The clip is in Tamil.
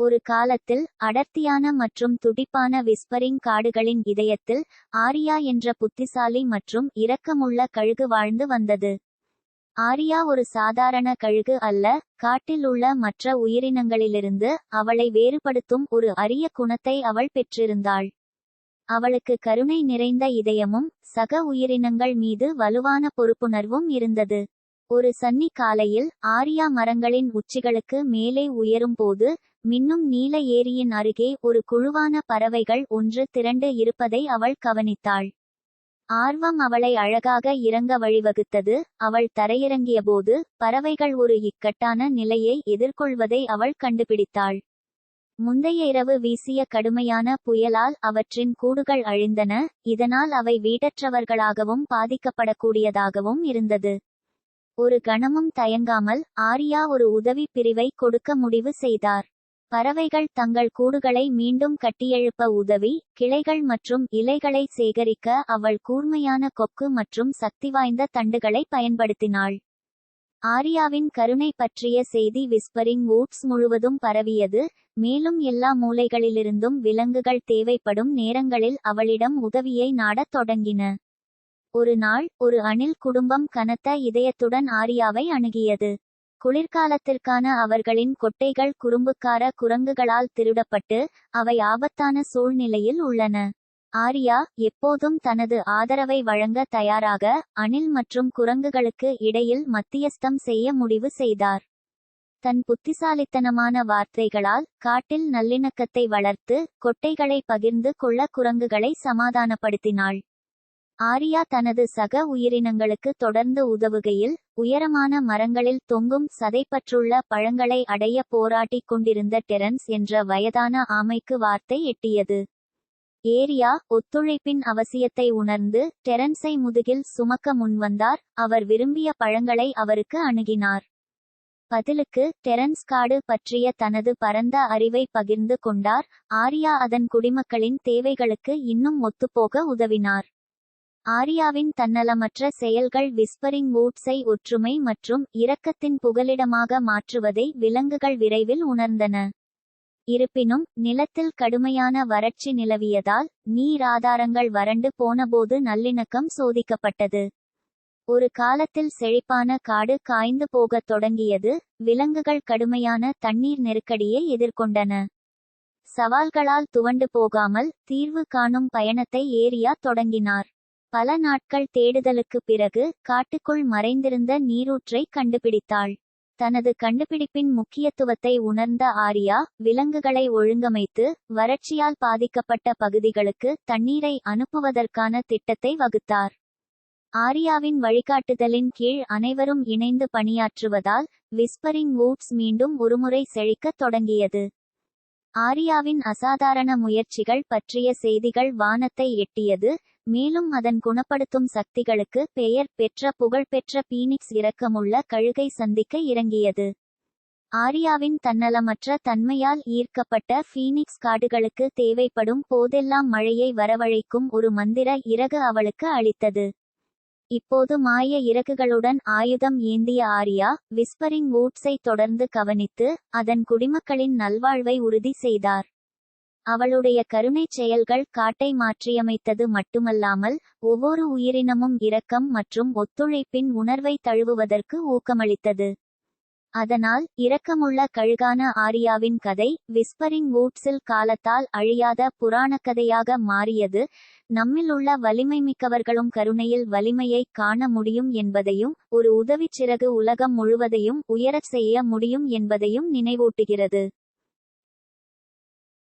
ஒரு காலத்தில் அடர்த்தியான மற்றும் துடிப்பான விஸ்பரிங் காடுகளின் இதயத்தில் ஆரியா என்ற புத்திசாலி மற்றும் இரக்கமுள்ள கழுகு வாழ்ந்து வந்தது. ஆரியா ஒரு சாதாரண கழுகு அல்ல காட்டில் உள்ள மற்ற உயிரினங்களிலிருந்து அவளை வேறுபடுத்தும் ஒரு அரிய குணத்தை அவள் பெற்றிருந்தாள். அவளுக்கு கருணை நிறைந்த இதயமும் சக உயிரினங்கள் மீது வலுவான பொறுப்புணர்வும் இருந்தது. ஒரு சன்னி காலையில் ஆரியா மரங்களின் உச்சிகளுக்கு மேலே உயரும் போது மின்னும் நீல ஏரியின் அருகே ஒரு குழுவான பறவைகள் ஒன்று திரண்டு இருப்பதை அவள் கவனித்தாள். ஆர்வம் அவளை அழகாக இறங்க வழிவகுத்தது. அவள் தரையிறங்கியபோது பறவைகள் ஒரு இக்கட்டான நிலையை எதிர்கொள்வதை அவள் கண்டுபிடித்தாள். முந்தைய இரவு வீசிய கடுமையான புயலால் அவற்றின் கூடுகள் அழிந்தன. இதனால் அவை வீடற்றவர்களாகவும் பாதிக்கப்படக்கூடியதாகவும் இருந்தது. ஒரு கணமும் தயங்காமல் ஆரியா ஒரு உதவி பிரிவை கொடுக்க முடிவு செய்தார். பறவைகள் தங்கள் கூடுகளை மீண்டும் கட்டியெழுப்ப உதவி கிளைகள் மற்றும் இலைகளை சேகரிக்க அவள் கூர்மையான கொக்கு மற்றும் சக்திவாய்ந்த தண்டுகளை பயன்படுத்தினாள். ஆரியாவின் கருணை பற்றிய செய்தி விஸ்பரிங் வூட்ஸ் முழுவதும் பரவியது மேலும் எல்லா மூலைகளிலிருந்தும் விலங்குகள் தேவைப்படும் நேரங்களில் அவளிடம் உதவியை நாடத் தொடங்கின. ஒரு நாள் ஒரு அணில் குடும்பம் கனத்த இதயத்துடன் ஆரியாவை அணுகியது. குளிர்காலத்திற்கான அவர்களின் கொட்டைகள் குறும்புக்கார குரங்குகளால் திருடப்பட்டு அவை ஆபத்தான சூழ்நிலையில் உள்ளன. ஆரியா எப்போதும் தனது ஆதரவை வழங்க தயாராக அணில் மற்றும் குரங்குகளுக்கு இடையில் மத்தியஸ்தம் செய்ய முடிவு செய்தார். தன் புத்திசாலித்தனமான வார்த்தைகளால் காட்டில் நல்லிணக்கத்தை வளர்த்து கொட்டைகளை பகிர்ந்து கொள்ள குரங்குகளை சமாதானப்படுத்தினாள். ஆரியா தனது சக உயிரினங்களுக்கு தொடர்ந்து உதவுகையில் உயரமான மரங்களில் தொங்கும் சதைப்பற்றுள்ள பழங்களை அடைய போராட்டிக் கொண்டிருந்த டெரன்ஸ் என்ற வயதான ஆமைக்கு வார்த்தை எட்டியது. ஏரியா ஒத்துழைப்பின் அவசியத்தை உணர்ந்து டெரன்ஸை முதுகில் சுமக்க முன்வந்தார் அவர் விரும்பிய பழங்களை அவருக்கு அணுகினார். பதிலுக்கு டெரன்ஸ் காடு பற்றிய தனது பரந்த அறிவை பகிர்ந்து கொண்டார் ஆரியா அதன் குடிமக்களின் தேவைகளுக்கு இன்னும் ஒத்துப்போக உதவினார். ஆரியாவின் தன்னலமற்ற செயல்கள் விஸ்பரிங் வூட்ஸை ஒற்றுமை மற்றும் இரக்கத்தின் புகலிடமாக மாற்றுவதை விலங்குகள் விரைவில் உணர்ந்தன. இருப்பினும் நிலத்தில் கடுமையான வறட்சி நிலவியதால் நீர் ஆதாரங்கள் வறண்டு போனபோது நல்லிணக்கம் சோதிக்கப்பட்டது. ஒரு காலத்தில் செழிப்பான காடு காய்ந்து போகத் தொடங்கியது விலங்குகள் கடுமையான தண்ணீர் நெருக்கடியை எதிர்கொண்டன. சவால்களால் துவண்டு போகாமல் தீர்வு காணும் பயணத்தை ஏரியா தொடங்கினார். பல நாட்கள் தேடுதலுக்குப் பிறகு காட்டுக்குள் மறைந்திருந்த நீரூற்றை கண்டுபிடித்தாள். தனது கண்டுபிடிப்பின் முக்கியத்துவத்தை உணர்ந்த ஆரியா விலங்குகளை ஒழுங்கமைத்து வறட்சியால் பாதிக்கப்பட்ட பகுதிகளுக்கு தண்ணீரை அனுப்புவதற்கான திட்டத்தை வகுத்தார். ஆரியாவின் வழிகாட்டுதலின் கீழ் அனைவரும் இணைந்து பணியாற்றுவதால் விஸ்பரிங் வூட்ஸ் மீண்டும் ஒருமுறை செழிக்கத் தொடங்கியது. ஆரியாவின் அசாதாரண முயற்சிகள் பற்றிய செய்திகள் வானத்தை எட்டியது மேலும் அதன் குணப்படுத்தும் சக்திகளுக்கு பெயர் பெற்ற புகழ்பெற்ற பீனிக்ஸ் இரக்கமுள்ள கழுகை சந்திக்க இறங்கியது. ஆரியாவின் தன்னலமற்ற தன்மையால் ஈர்க்கப்பட்ட ஃபீனிக்ஸ் காடுகளுக்கு தேவைப்படும் போதெல்லாம் மழையை வரவழைக்கும் ஒரு மந்திர இறகு அவளுக்கு அளித்தது. இப்போது மாய இறகுகளுடன் ஆயுதம் ஏந்திய ஆரியா விஸ்பரிங் வூட்ஸை தொடர்ந்து கவனித்து அதன் குடிமக்களின் நல்வாழ்வை உறுதி செய்தார். அவளுடைய கருணைச் செயல்கள் காட்டை மாற்றியமைத்தது மட்டுமல்லாமல் ஒவ்வொரு உயிரினமும் இரக்கம் மற்றும் ஒத்துழைப்பின் உணர்வை தழுவுவதற்கு ஊக்கமளித்தது. அதனால் இரக்கமுள்ள கழுகான ஆரியாவின் கதை விஸ்பரிங் வூட்ஸில் காலத்தால் அழியாத புராணக்கதையாக மாறியது நம்மில் உள்ள வலிமைமிக்கவர்களும் கருணையில் வலிமையை காண முடியும் என்பதையும் ஒரு உதவிச் சிறகு உலகம் முழுவதையும் உயரச் செய்ய முடியும் என்பதையும் நினைவூட்டுகிறது.